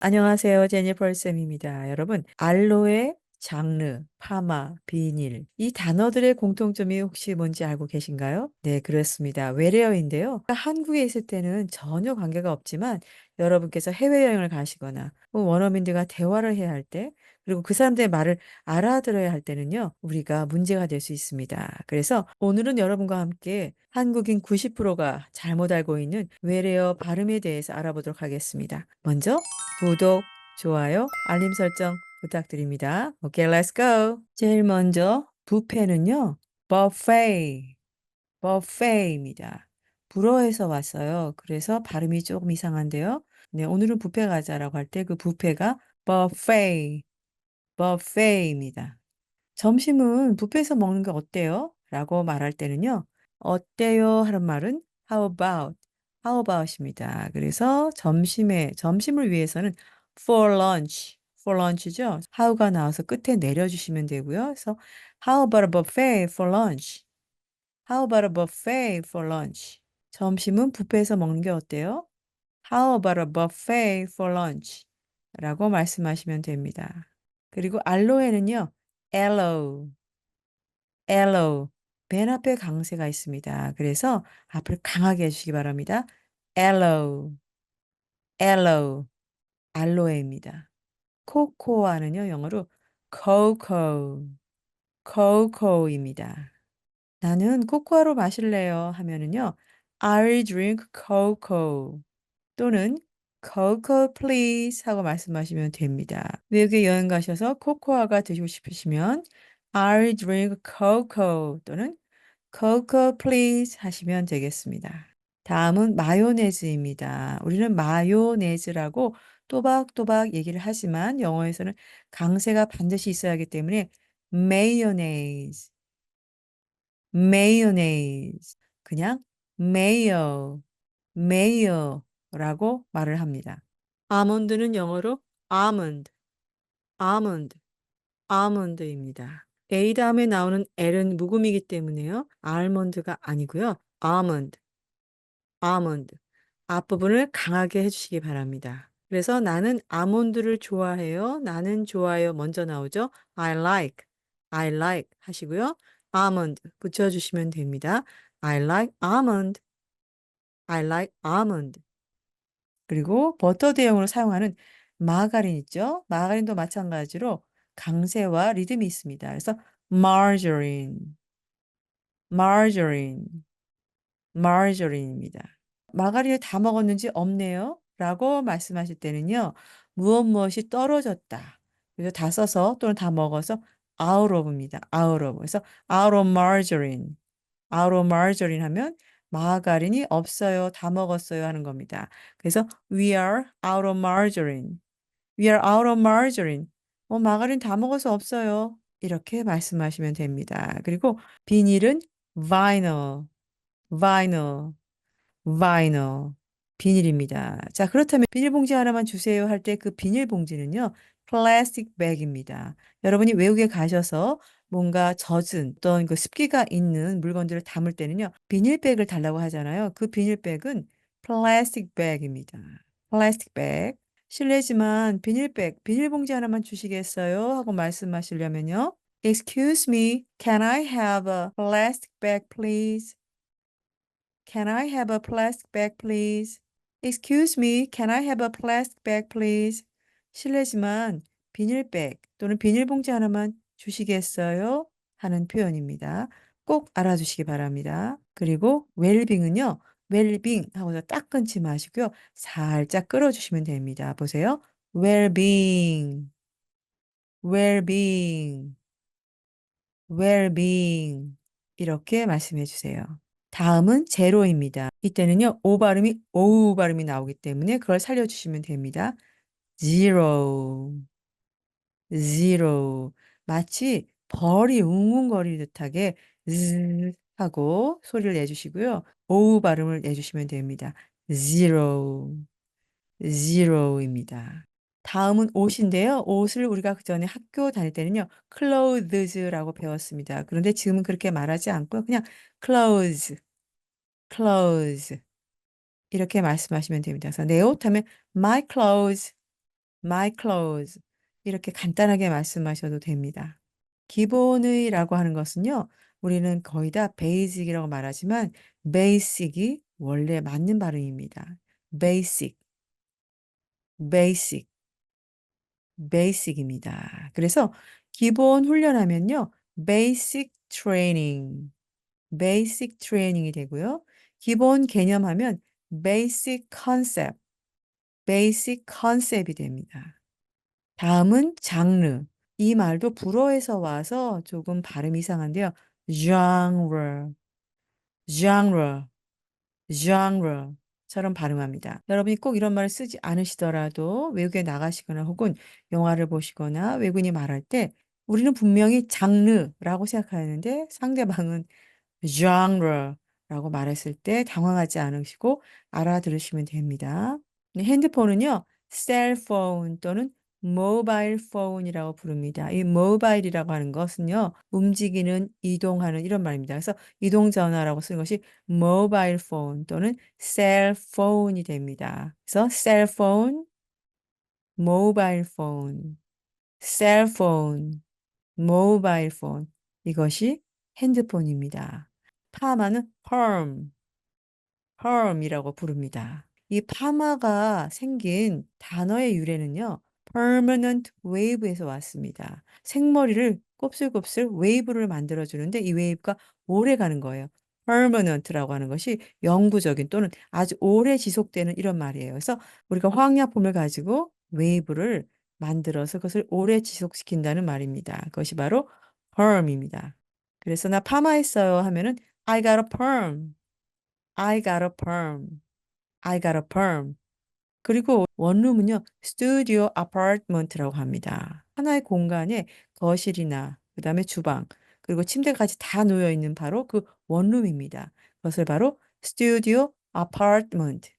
안녕하세요. 제니퍼 쌤입니다. 여러분, 알로에, 장르, 파마, 비닐. 이 단어들의 공통점이 혹시 뭔지 알고 계신가요? 네, 그렇습니다. 외래어인데요. 한국에 있을 때는 전혀 관계가 없지만 여러분께서 해외여행을 가시거나 뭐 원어민들과 대화를 해야 할 때, 그리고 그 사람들의 말을 알아들어야 할 때는요, 우리가 문제가 될 수 있습니다. 그래서 오늘은 여러분과 함께 한국인 90%가 잘못 알고 있는 외래어 발음에 대해서 알아보도록 하겠습니다. 먼저 구독, 좋아요, 알림 설정 부탁드립니다. 오케이, let's go. 제일 먼저 뷔페는요. buffet, buffet입니다. 불어에서 왔어요. 그래서 발음이 조금 이상한데요. 네, 오늘은 뷔페 가자라고 할 때 그 뷔페가 buffet, buffet입니다. 점심은 뷔페에서 먹는 게 어때요? 라고 말할 때는요. 어때요? 하는 말은 how about, how about입니다. 그래서 점심에, 점심을 위해서는 for lunch, for lunch죠. how가 나와서 끝에 내려주시면 되고요. 그래서 how about a buffet for lunch? How about a buffet for lunch? 점심은 뷔페에서 먹는 게 어때요? How about a buffet for lunch? 라고 말씀하시면 됩니다. 그리고 알로에는요. aloe, aloe. 맨 앞에 강세가 있습니다. 그래서 앞을 강하게 해주시기 바랍니다. aloe, aloe. 알로에입니다. 코코아는요. 영어로 cocoa, cocoa입니다. 나는 코코아로 마실래요 하면은요. I'll drink cocoa 또는 cocoa please 하고 말씀하시면 됩니다. 외국에 여행 가셔서 코코아가 드시고 싶으시면 I'll drink cocoa 또는 cocoa 하시면 되겠습니다. 다음은 마요네즈입니다. 우리는 마요네즈라고 또박또박 얘기를 하지만 영어에서는 강세가 반드시 있어야 하기 때문에 mayonnaise mayonnaise 그냥 mayo mayo 라고 말을 합니다. 아몬드는 영어로 almond almond almond입니다. A 다음에 나오는 L은 묵음이기 때문에요. 알몬드가 아니고요. almond almond 앞부분을 강하게 해주시기 바랍니다. 그래서 나는 아몬드를 좋아해요. 나는 좋아요. 먼저 나오죠. I like, I like 하시고요. almond 붙여주시면 됩니다. I like almond, I like almond. 그리고 버터 대용으로 사용하는 마가린 있죠? 마가린도 마찬가지로 강세와 리듬이 있습니다. 그래서 margarine, margarine, margarine입니다. 마가린을 다 먹었는지 없네요. 라고 말씀하실 때는요. 무엇 무엇이 떨어졌다. 그래서 다 써서 또는 다 먹어서 out of입니다. out of. 그래서 out of margarine. out of margarine 하면 마가린이 없어요. 다 먹었어요 하는 겁니다. 그래서 we are out of margarine. we are out of margarine. 어, 마가린 다 먹어서 없어요. 이렇게 말씀하시면 됩니다. 그리고 비닐은 vinyl, vinyl, vinyl. 비닐입니다. 자, 그렇다면 비닐봉지 하나만 주세요 할 때 그 비닐봉지는요. 플라스틱 백입니다. 여러분이 외국에 가셔서 뭔가 젖은 어떤 그 습기가 있는 물건들을 담을 때는요. 비닐백을 달라고 하잖아요. 그 비닐백은 플라스틱 백입니다. 플라스틱 백. 실례지만 비닐백, 비닐봉지 하나만 주시겠어요? 하고 말씀하시려면요. Excuse me, can I have a plastic bag, please? Can I have a plastic bag, please? Excuse me, can I have a plastic bag, please? 실례지만 비닐백 또는 비닐봉지 하나만 주시겠어요? 하는 표현입니다. 꼭 알아주시기 바랍니다. 그리고 웰빙은요. 웰빙 하고서 딱 끊지 마시고요. 살짝 끌어주시면 됩니다. 보세요. well-being, well-being, well-being 이렇게 말씀해 주세요. 다음은 제로입니다. 이때는요. 오 발음이 오우 발음이 나오기 때문에 그걸 살려주시면 됩니다. zero, zero. 마치 벌이 웅웅거리는 듯하게 즈 하고 소리를 내주시고요. 오우 발음을 내주시면 됩니다. zero, zero입니다. 다음은 옷인데요. 옷을 우리가 그 전에 학교 다닐 때는요. clothes라고 배웠습니다. 그런데 지금은 그렇게 말하지 않고요. 그냥 clothes, clothes 이렇게 말씀하시면 됩니다. 그래서 내 옷 하면 my clothes, my clothes 이렇게 간단하게 말씀하셔도 됩니다. 기본의라고 하는 것은요. 우리는 거의 다 basic이라고 말하지만 basic이 원래 맞는 발음입니다. basic, basic, basic입니다. 그래서 기본 훈련하면요. basic training, basic training이 되고요. 기본 개념하면 basic concept, basic concept이 됩니다. 다음은 장르. 이 말도 불어에서 와서 조금 발음이 이상한데요. genre, genre, genre처럼 발음합니다. 여러분이 꼭 이런 말을 쓰지 않으시더라도 외국에 나가시거나 혹은 영화를 보시거나 외국인이 말할 때 우리는 분명히 장르라고 생각하는데 상대방은 genre라고 말했을 때 당황하지 않으시고 알아들으시면 됩니다. 네, 핸드폰은요. 셀폰 또는 모바일 폰이라고 부릅니다. 이 모바일이라고 하는 것은요. 움직이는, 이동하는 이런 말입니다. 그래서 이동 전화라고 쓰는 것이 모바일 폰 또는 셀폰이 됩니다. 그래서 셀폰, 모바일 폰, 셀폰, 모바일 폰 이것이 핸드폰입니다. 파마는 perm, perm이라고 부릅니다. 이 파마가 생긴 단어의 유래는요. Permanent wave에서 왔습니다. 생머리를 곱슬곱슬 웨이브를 만들어 주는데 이 웨이브가 오래 가는 거예요. permanent라고 하는 것이 영구적인 또는 아주 오래 지속되는 이런 말이에요. 그래서 우리가 화학약품을 가지고 웨이브를 만들어서 그것을 오래 지속시킨다는 말입니다. 그것이 바로 perm입니다. 그래서 나 파마했어요 하면은 I got a perm. I got a perm. I got a perm. 그리고 원룸은요. 스튜디오 아파트먼트라고 합니다. 하나의 공간에 거실이나 그 다음에 주방 그리고 침대까지 다 놓여 있는 바로 그 원룸입니다. 그것을 바로 스튜디오 아파트먼트,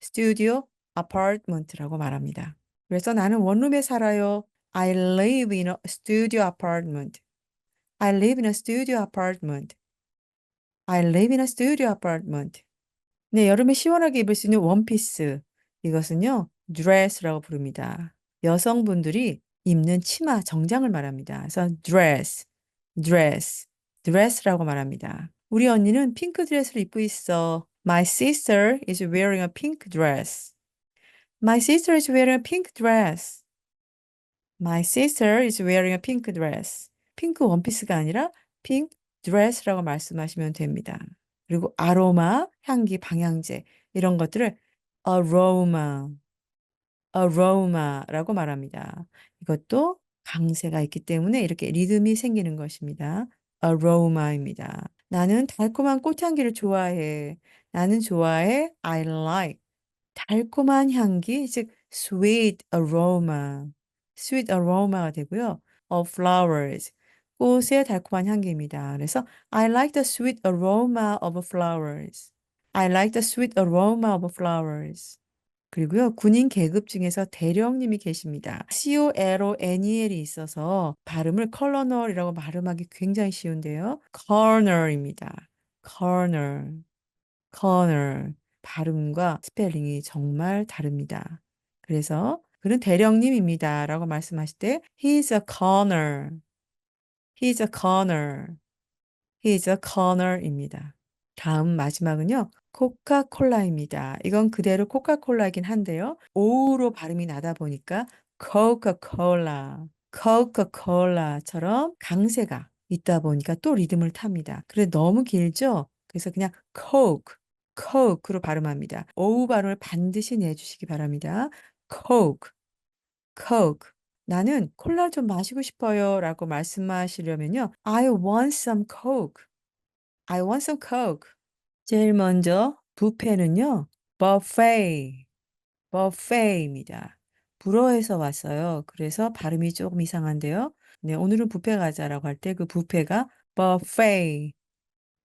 스튜디오 아파트먼트라고 말합니다. 그래서 나는 원룸에 살아요. I live in a studio apartment. I live in a studio apartment. I live in a studio apartment. 네, 여름에 시원하게 입을 수 있는 원피스. 이것은요, dress라고 부릅니다. 여성분들이 입는 치마, 정장을 말합니다. 그래서 dress, dress, dress라고 말합니다. 우리 언니는 핑크 드레스를 입고 있어. My sister is wearing a pink dress. My sister is wearing a pink dress. My sister is wearing a pink dress. 핑크 원피스가 아니라 핑크 드레스라고 말씀하시면 됩니다. 그리고 아로마, 향기, 방향제 이런 것들을 aroma, aroma라고 말합니다. 이것도 강세가 있기 때문에 이렇게 리듬이 생기는 것입니다. aroma입니다. 나는 달콤한 꽃향기를 좋아해. 나는 좋아해. I like. 달콤한 향기, 즉 sweet aroma, sweet aroma가 되고요. of flowers, 꽃의 달콤한 향기입니다. 그래서 I like the sweet aroma of flowers. I like the sweet aroma of flowers. 그리고요, 군인 계급 중에서 대령님이 계십니다. C-O-L-O-N-E-L이 있어서 발음을 컬러널이라고 발음하기 굉장히 쉬운데요. colonel입니다. colonel, colonel. 발음과 스펠링이 정말 다릅니다. 그래서 그는 대령님입니다. 라고 말씀하실 때 He's a colonel. He's a colonel. He's a colonel입니다. 다음 마지막은요. 코카콜라입니다. 이건 그대로 코카콜라이긴 한데요. 오로 발음이 나다 보니까 코카콜라, 코카콜라처럼 강세가 있다 보니까 또 리듬을 탑니다. 그래 너무 길죠? 그래서 그냥 coke, coke로 발음합니다. 오우 발음을 반드시 내주시기 바랍니다. coke. 나는 콜라 좀 마시고 싶어요 라고 말씀하시려면요. I want some coke. I want some coke. 제일 먼저 뷔페는요. buffet, buffet입니다. 불어에서 왔어요. 그래서 발음이 조금 이상한데요. 네, 오늘은 뷔페 가자라고 할 때 그 뷔페가 buffet,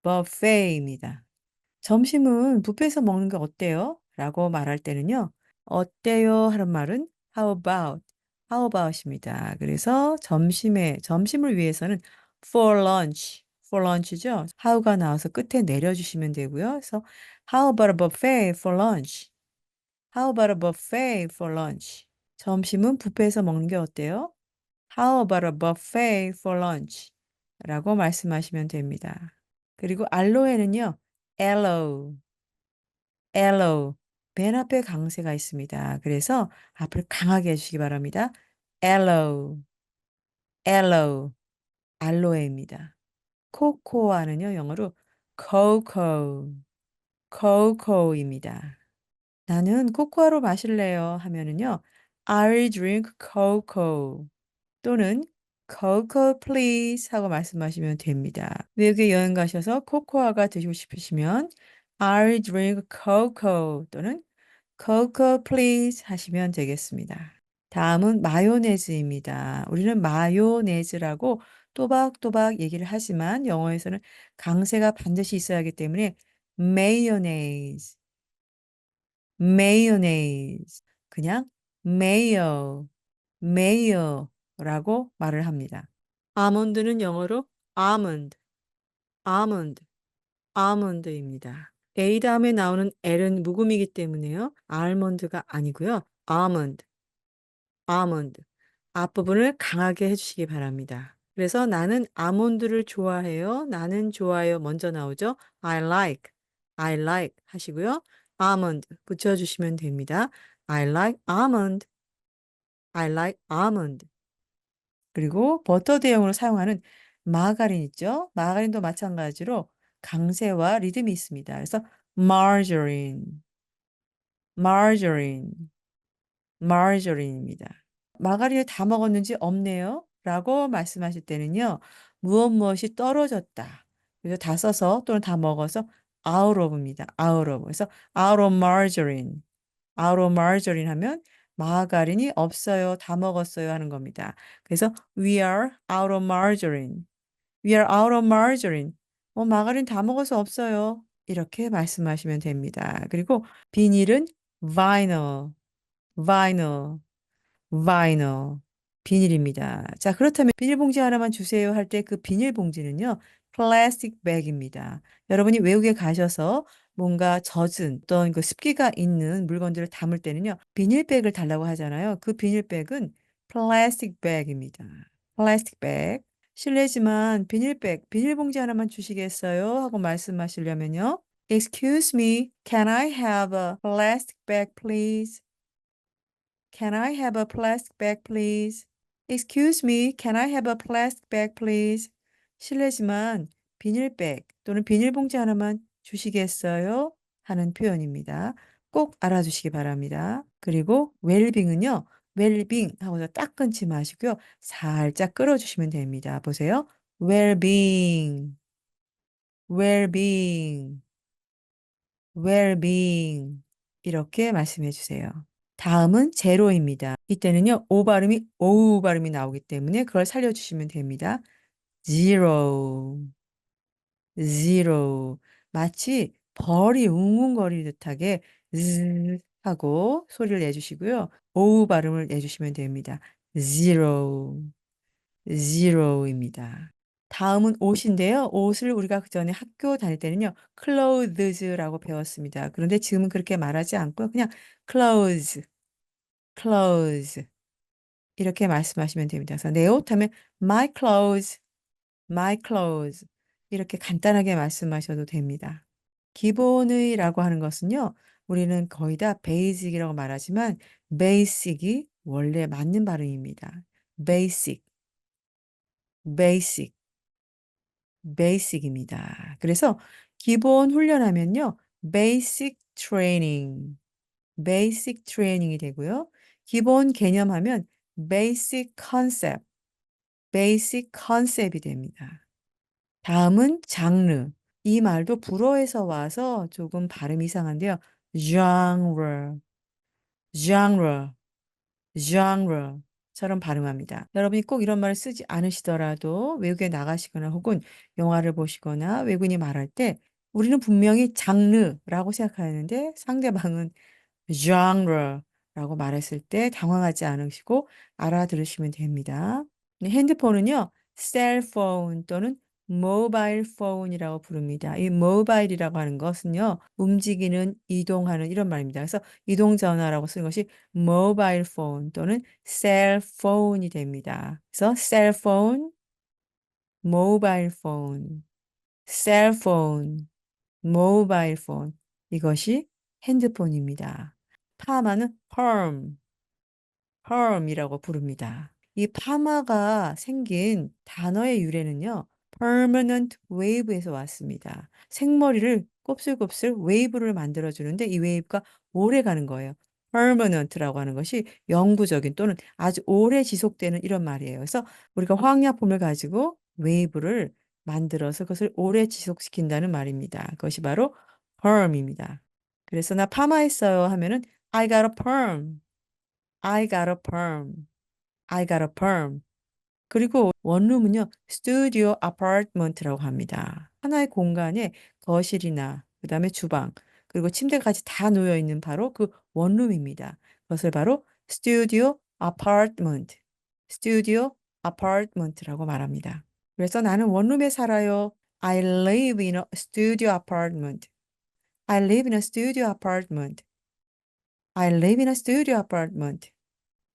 buffet입니다. 점심은 뷔페에서 먹는 게 어때요? 라고 말할 때는요. 어때요? 하는 말은 how about, how about입니다. 그래서 점심에, 점심을 위해서는 for lunch, for lunch죠. how가 나와서 끝에 내려주시면 되고요. 그래서 how about a buffet for lunch? How about a buffet for lunch? 점심은 뷔페에서 먹는 게 어때요? How about a buffet for lunch? 라고 말씀하시면 됩니다. 그리고 알로에는요. aloe, aloe. 맨 앞에 강세가 있습니다. 그래서 앞을 강하게 해주시기 바랍니다. aloe, aloe. 알로에입니다. 코코아는요. 영어로 cocoa, cocoa입니다. 나는 코코아로 마실래요 하면은요. I'll drink cocoa 또는 cocoa please 하고 말씀하시면 됩니다. 외국에 여행 가셔서 코코아가 드시고 싶으시면 I'll drink cocoa 또는 cocoa please 하시면 되겠습니다. 다음은 마요네즈입니다. 우리는 마요네즈라고 또박또박 얘기를 하지만 영어에서는 강세가 반드시 있어야 하기 때문에 mayonnaise, mayonnaise 그냥 mayo, mayo라고 말을 합니다. 아몬드는 영어로 almond, almond, almond입니다. A 다음에 나오는 L은 묵음이기 때문에요. 알몬드가 아니고요. almond, almond. 앞부분을 강하게 해주시기 바랍니다. 그래서 나는 아몬드를 좋아해요. 나는 좋아요. 먼저 나오죠. I like, I like 하시고요. almond 붙여주시면 됩니다. I like almond, I like almond. 그리고 버터 대용으로 사용하는 마가린 있죠. 마가린도 마찬가지로 강세와 리듬이 있습니다. 그래서 margarine, margarine, margarine입니다. 마가린을 다 먹었는지 없네요. 라고 말씀하실 때는요. 무엇 무엇이 떨어졌다. 그래서 다 써서 또는 다 먹어서 out of입니다. out of. 그래서 out of margarine. out of margarine 하면 마가린이 없어요. 다 먹었어요 하는 겁니다. 그래서 we are out of margarine. we are out of margarine. 어, 마가린 다 먹어서 없어요. 이렇게 말씀하시면 됩니다. 그리고 비닐은 vinyl, vinyl, vinyl. 비닐입니다. 자, 그렇다면 비닐봉지 하나만 주세요 할 때 그 비닐봉지는요. 플라스틱 백입니다. 여러분이 외국에 가셔서 뭔가 젖은 어떤 그 습기가 있는 물건들을 담을 때는요. 비닐백을 달라고 하잖아요. 그 비닐백은 플라스틱 백입니다. 플라스틱 백. 실례지만 비닐백, 비닐봉지 하나만 주시겠어요? 하고 말씀하시려면요. Excuse me, can I have a plastic bag, please? Can I have a plastic bag, please? Excuse me, can I have a plastic bag, please? 실례지만 비닐백 또는 비닐봉지 하나만 주시겠어요? 하는 표현입니다. 꼭 알아주시기 바랍니다. 그리고 웰빙은요. 웰빙 하고서 딱 끊지 마시고요. 살짝 끌어주시면 됩니다. 보세요. well-being, well-being, well-being 이렇게 말씀해 주세요. 다음은 제로입니다. 이때는요. 오 발음이 오우 발음이 나오기 때문에 그걸 살려주시면 됩니다. zero, zero 마치 벌이 웅웅거리는 듯하게 즈 하고 소리를 내주시고요. 오우 발음을 내주시면 됩니다. zero, zero입니다. 다음은 옷인데요. 옷을 우리가 그 전에 학교 다닐 때는요. clothes라고 배웠습니다. 그런데 지금은 그렇게 말하지 않고요. 그냥 clothes, clothes 이렇게 말씀하시면 됩니다. 그래서 내 옷 하면 my clothes, my clothes 이렇게 간단하게 말씀하셔도 됩니다. 기본의라고 하는 것은요. 우리는 거의 다 basic이라고 말하지만 basic이 원래 맞는 발음입니다. basic, basic, basic입니다. 그래서 기본 훈련하면요. basic training, basic training이 되고요. 기본 개념 하면 basic concept, basic concept이 됩니다. 다음은 장르. 이 말도 불어에서 와서 조금 발음이 이상한데요. genre, genre, genre처럼 발음합니다. 여러분이 꼭 이런 말을 쓰지 않으시더라도 외국에 나가시거나 혹은 영화를 보시거나 외국인이 말할 때 우리는 분명히 장르라고 생각하는데 상대방은 genre 라고 말했을 때 당황하지 않으시고 알아들으시면 됩니다. 네, 핸드폰은요. 셀폰 또는 mobile phone이라고 부릅니다. 이 mobile이라고 하는 것은요, 움직이는, 이동하는 이런 말입니다. 그래서 이동 전화라고 쓰는 것이 mobile phone 또는 phone이 됩니다. 그래서 mobile phone, cell phone, mobile phone 이것이 핸드폰입니다. 파마는 perm, perm이라고 부릅니다. 이 파마가 생긴 단어의 유래는요. permanent wave에서 왔습니다. 생머리를 곱슬곱슬 웨이브를 만들어 주는데 이 웨이브가 오래 가는 거예요. permanent라고 하는 것이 영구적인 또는 아주 오래 지속되는 이런 말이에요. 그래서 우리가 화학약품을 가지고 웨이브를 만들어서 그것을 오래 지속시킨다는 말입니다. 그것이 바로 perm입니다. 그래서 나 파마했어요 하면은 I got a perm. I got a perm. I got a perm. 그리고 원룸은요, 스튜디오 아파트먼트라고 합니다. 하나의 공간에 거실이나 그 다음에 주방, 그리고 침대까지 다 놓여 있는 바로 그 원룸입니다. 그것을 바로 스튜디오 아파트먼트, 스튜디오 아파트먼트라고 말합니다. 그래서 나는 원룸에 살아요. I live in a studio apartment. I live in a studio apartment. I live in a studio apartment.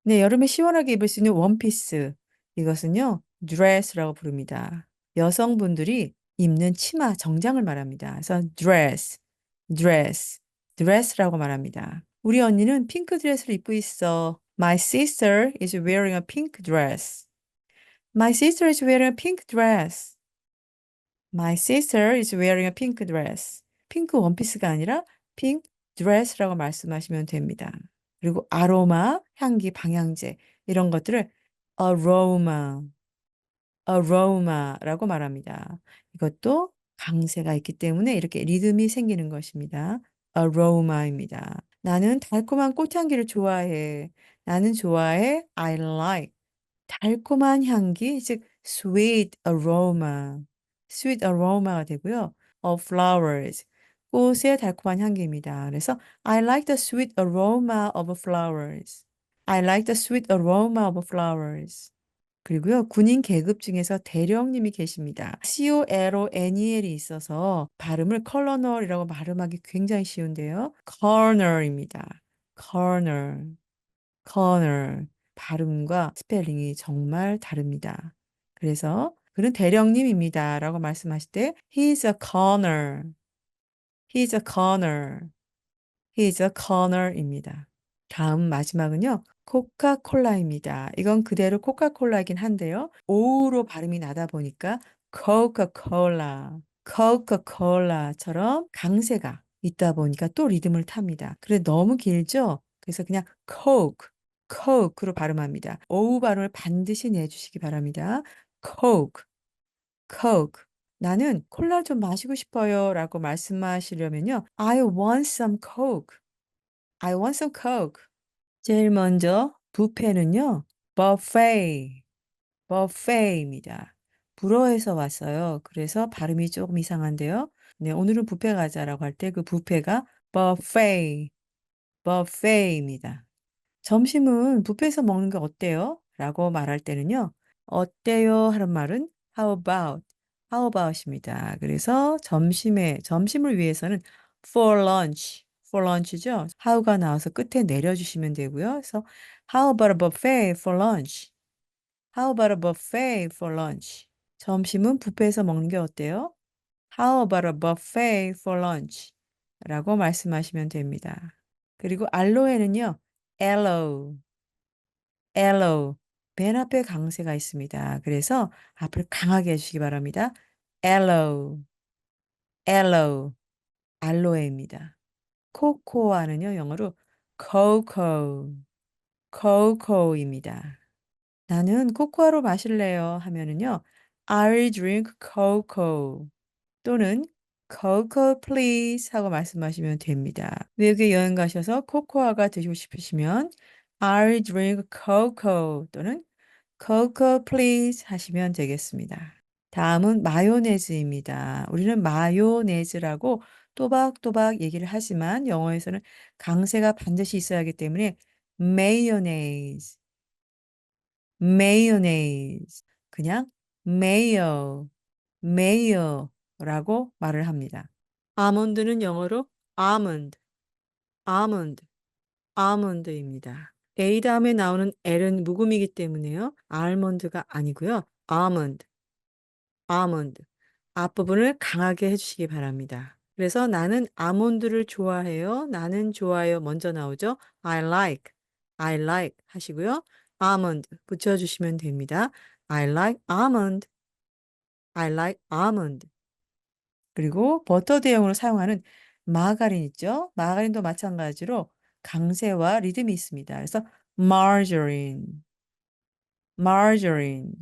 네, 여름에 시원하게 입을 수 있는 원피스. 이것은요, dress라고 부릅니다. 여성분들이 입는 치마, 정장을 말합니다. 그래서 dress, dress, dress라고 말합니다. 우리 언니는 핑크 드레스를 입고 있어. My sister is wearing a pink dress. My sister is wearing a pink dress. My sister is wearing a pink dress. 핑크 원피스가 아니라 핑 크 드레스라고 말씀하시면 됩니다. 그리고 아로마, 향기, 방향제 이런 것들을 aroma, aroma라고 말합니다. 이것도 강세가 있기 때문에 이렇게 리듬이 생기는 것입니다. aroma입니다. 나는 달콤한 꽃향기를 좋아해. 나는 좋아해. I like. 달콤한 향기, 즉 sweet aroma, sweet aroma가 되고요. of flowers, 꽃의 달콤한 향기입니다. 그래서 I like the sweet aroma of flowers. I like the sweet aroma of flowers. 그리고요, 군인 계급 중에서 대령님이 계십니다. C-O-L-O-N-E-L이 있어서 발음을 컬러널이라고 발음하기 굉장히 쉬운데요. corner입니다. corner, corner. 발음과 스펠링이 정말 다릅니다. 그래서 그는 대령님입니다. 라고 말씀하실 때 He's a corner. He's a corner. He's a corner입니다. 다음 마지막은요. 코카콜라입니다. 이건 그대로 코카콜라이긴 한데요. 오로 발음이 나다 보니까 코카콜라, 코카콜라처럼 강세가 있다 보니까 또 리듬을 탑니다. 그래 너무 길죠? 그래서 그냥 coke, coke로 발음합니다. 오우 발음을 반드시 내주시기 바랍니다. coke, coke. 나는 콜라 좀 마시고 싶어요. 라고 말씀하시려면요. I want some coke. I want some coke. 제일 먼저 뷔페는요. buffet, buffet입니다. 불어에서 왔어요. 그래서 발음이 조금 이상한데요. 네, 오늘은 뷔페 가자라고 할 때 그 뷔페가 buffet, buffet입니다. 점심은 뷔페에서 먹는 게 어때요? 라고 말할 때는요. 어때요? 하는 말은 how about, how about입니다. 그래서 점심에, 점심을 위해서는 for lunch, for lunch죠. how가 나와서 끝에 내려주시면 되고요. 그래서 how about a buffet for lunch? How about a buffet for lunch? 점심은 뷔페에서 먹는 게 어때요? How about a buffet for lunch? 라고 말씀하시면 됩니다. 그리고 알로에는요. aloe, aloe. 맨 앞에 강세가 있습니다. 그래서 앞을 강하게 해주시기 바랍니다. aloe, aloe. 알로에입니다. 코코아는요. 영어로 cocoa, cocoa입니다. 나는 코코아로 마실래요 하면은요. I'll drink cocoa 또는 cocoa please 하고 말씀하시면 됩니다. 외국에 여행 가셔서 코코아가 드시고 싶으시면 I'll drink cocoa 또는 cocoa please 하시면 되겠습니다. 다음은 마요네즈입니다. 우리는 마요네즈라고 또박또박 얘기를 하지만 영어에서는 강세가 반드시 있어야 하기 때문에 mayonnaise, mayonnaise 그냥 mayo, mayor라고 말을 합니다. 아몬드는 영어로 almond, almond, almond입니다. A 다음에 나오는 L은 묵음이기 때문에요. 알몬드가 아니고요. almond, almond. 앞부분을 강하게 해주시기 바랍니다. 그래서 나는 아몬드를 좋아해요. 나는 좋아요. 먼저 나오죠. I like, I like 하시고요. almond 붙여주시면 됩니다. I like almond, I like almond. 그리고 버터 대용으로 사용하는 마가린 있죠? 마가린도 마찬가지로 강세와 리듬이 있습니다. 그래서 margarine, margarine,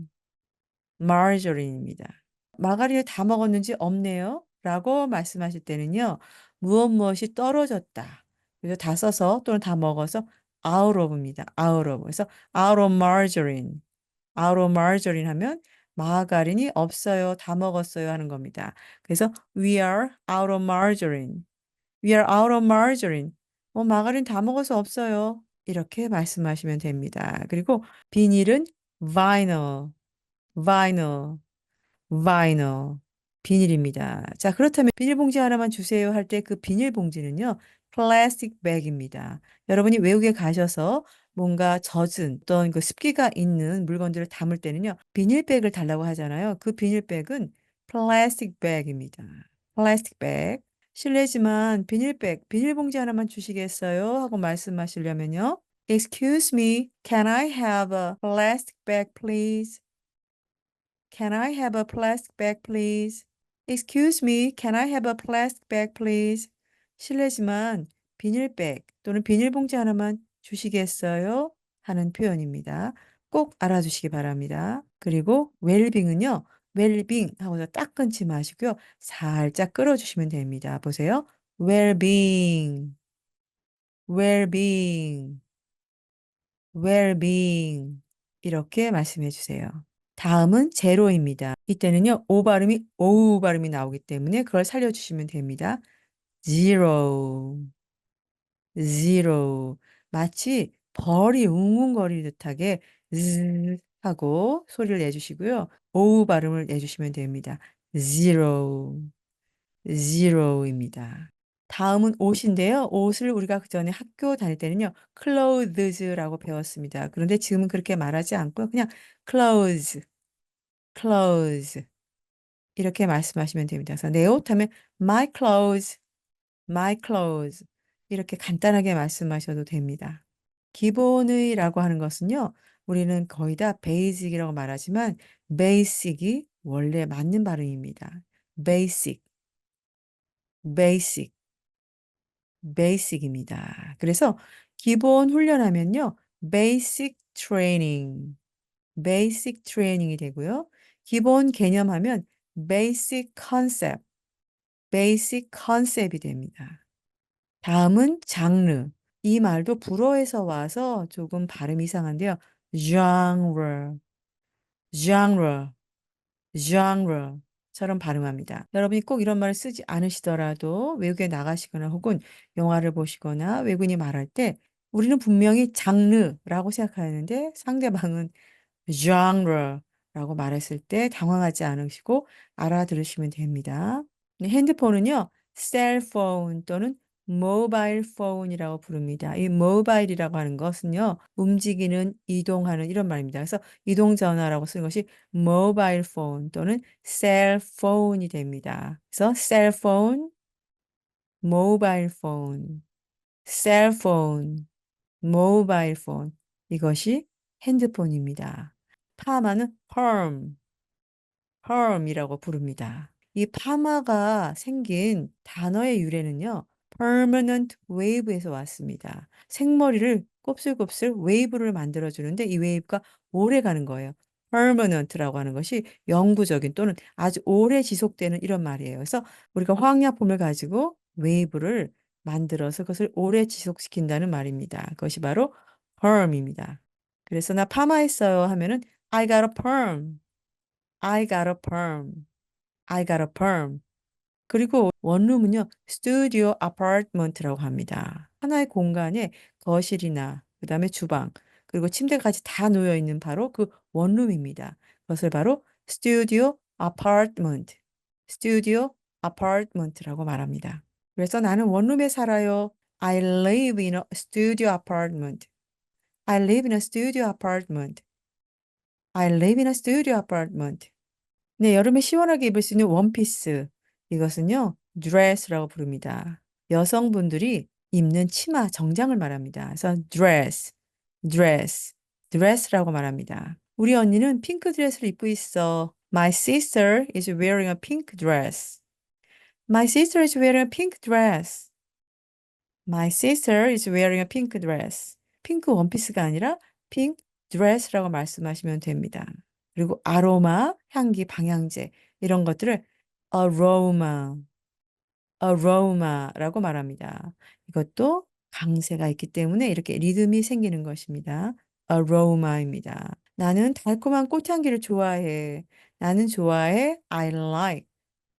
margarine입니다. 마가린을 다 먹었는지 없네요. 라고 말씀하실 때는요. 무엇 무엇이 떨어졌다. 그래서 다 써서 또는 다 먹어서 out of입니다. out of. 그래서 out of margarine, out of margarine 하면 마가린이 없어요. 다 먹었어요. 하는 겁니다. 그래서 we are out of margarine. We are out of margarine. 어, 마가린 다 먹어서 없어요. 이렇게 말씀하시면 됩니다. 그리고 비닐은 vinyl, vinyl, vinyl. 비닐입니다. 자, 그렇다면 비닐봉지 하나만 주세요 할 때 그 비닐봉지는요. 플라스틱 백입니다. 여러분이 외국에 가셔서 뭔가 젖은 어떤 그 습기가 있는 물건들을 담을 때는요. 비닐백을 달라고 하잖아요. 그 비닐백은 플라스틱 백입니다. 플라스틱 백. 실례지만 비닐백, 비닐봉지 하나만 주시겠어요? 하고 말씀하시려면요. Excuse me, can I have a plastic bag, please? Can I have a plastic bag, please? Excuse me, can I have a plastic bag, please? 실례지만 비닐백 또는 비닐봉지 하나만 주시겠어요? 하는 표현입니다. 꼭 알아주시기 바랍니다. 그리고 웰빙은요. 웰빙 하고서 딱 끊지 마시고요. 살짝 끌어주시면 됩니다. 보세요. well-being, well-being, well-being 이렇게 말씀해 주세요. 다음은 제로입니다. 이때는요. 오 발음이 오우 발음이 나오기 때문에 그걸 살려주시면 됩니다. zero. 마치 벌이 웅웅거리는 듯하게 즈 하고 소리를 내주시고요. 오우 발음을 내주시면 됩니다. zero, zero입니다. 다음은 옷인데요. 옷을 우리가 그 전에 학교 다닐 때는요. clothes라고 배웠습니다. 그런데 지금은 그렇게 말하지 않고요. 그냥 clothes, clothes 이렇게 말씀하시면 됩니다. 그래서 내 옷 하면 my clothes, my clothes 이렇게 간단하게 말씀하셔도 됩니다. 기본의라고 하는 것은요. 우리는 거의 다 basic이라고 말하지만 basic이 원래 맞는 발음입니다. basic, basic, basic입니다. 그래서 기본 훈련하면요. basic training, basic training이 되고요. 기본 개념하면 basic concept, basic concept이 됩니다. 다음은 장르. 이 말도 불어에서 와서 조금 발음 이상한데요. Genre, genre, genre처럼 발음합니다. 여러분이 꼭 이런 말을 쓰지 않으시더라도 외국에 나가시거나 혹은 영화를 보시거나 외국인이 말할 때 우리는 분명히 장르라고 생각하는데 상대방은 genre라고 말했을 때 당황하지 않으시고 알아들으시면 됩니다. 핸드폰은요. 셀폰 또는 모바일 폰이라고 부릅니다. 이 모바일이라고 하는 것은요. 움직이는, 이동하는 이런 말입니다. 그래서 이동 전화라고 쓰는 것이 모바일 폰 또는 셀폰이 됩니다. 그래서 셀폰, 모바일 폰, 셀폰, 모바일 폰 이것이 핸드폰입니다. 파마는 perm, perm이라고 부릅니다. 이 파마가 생긴 단어의 유래는요. Permanent wave에서 왔습니다. 생머리를 곱슬곱슬 웨이브를 만들어 주는데 이 웨이브가 오래 가는 거예요. permanent라고 하는 것이 영구적인 또는 아주 오래 지속되는 이런 말이에요. 그래서 우리가 화학약품을 가지고 웨이브를 만들어서 그것을 오래 지속시킨다는 말입니다. 그것이 바로 perm입니다. 그래서 나 파마했어요 하면은 I got a perm. I got a perm. I got a perm. 그리고 원룸은요. 스튜디오 아파트먼트라고 합니다. 하나의 공간에 거실이나 그 다음에 주방 그리고 침대까지 다 놓여 있는 바로 그 원룸입니다. 그것을 바로 스튜디오 apartment, studio apartment라고 말합니다. 그래서 나는 원룸에 살아요. I live in a studio apartment. I live in a studio apartment. I live in a studio apartment. 네, 여름에 시원하게 입을 수 있는 원피스. 이것은요, dress라고 부릅니다. 여성분들이 입는 치마, 정장을 말합니다. 그래서 dress, dress, dress라고 말합니다. 우리 언니는 핑크 드레스를 입고 있어. My sister is wearing a pink dress. My sister is wearing a pink dress. My sister is wearing a pink dress. 핑크 원피스가 아니라 pink dress라고 말씀하시면 됩니다. 그리고 아로마, 향기, 방향제 이런 것들을 aroma, aroma라고 말합니다. 이것도 강세가 있기 때문에 이렇게 리듬이 생기는 것입니다. aroma입니다. 나는 달콤한 꽃향기를 좋아해. 나는 좋아해. I like.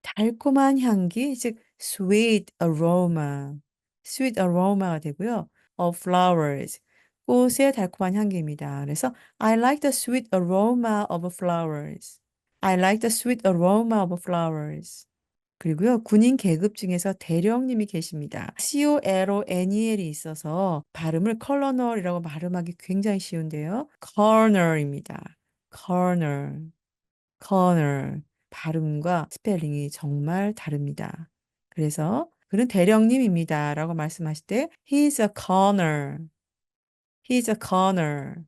달콤한 향기, 즉 sweet aroma, sweet aroma가 되고요. of flowers, 꽃의 달콤한 향기입니다. 그래서 I like the sweet aroma of flowers. I like the sweet aroma of flowers. 그리고요, 군인 계급 중에서 대령님이 계십니다. C-O-L-O-N-E-L이 있어서 발음을 컬러널이라고 발음하기 굉장히 쉬운데요. colonel입니다. colonel, colonel. 발음과 스펠링이 정말 다릅니다. 그래서 그는 대령님입니다. 라고 말씀하실 때 He's a colonel. He's a colonel.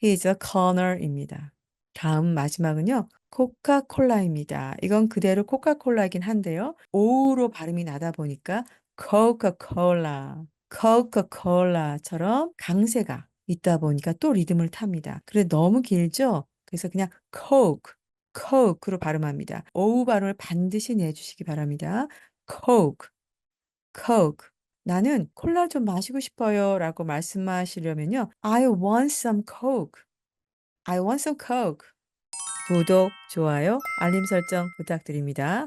He's a colonel입니다. 다음 마지막은요. 코카콜라입니다. 이건 그대로 코카콜라이긴 한데요. 오로 발음이 나다 보니까 코카콜라, 코카콜라처럼 강세가 있다 보니까 또 리듬을 탑니다. 그래 너무 길죠? 그래서 그냥 coke, coke로 발음합니다. 오우 발음을 반드시 내주시기 바랍니다. coke. 나는 콜라 좀 마시고 싶어요. 라고 말씀하시려면요. I want some coke. I want some coke. 구독, 좋아요, 알림 설정 부탁드립니다.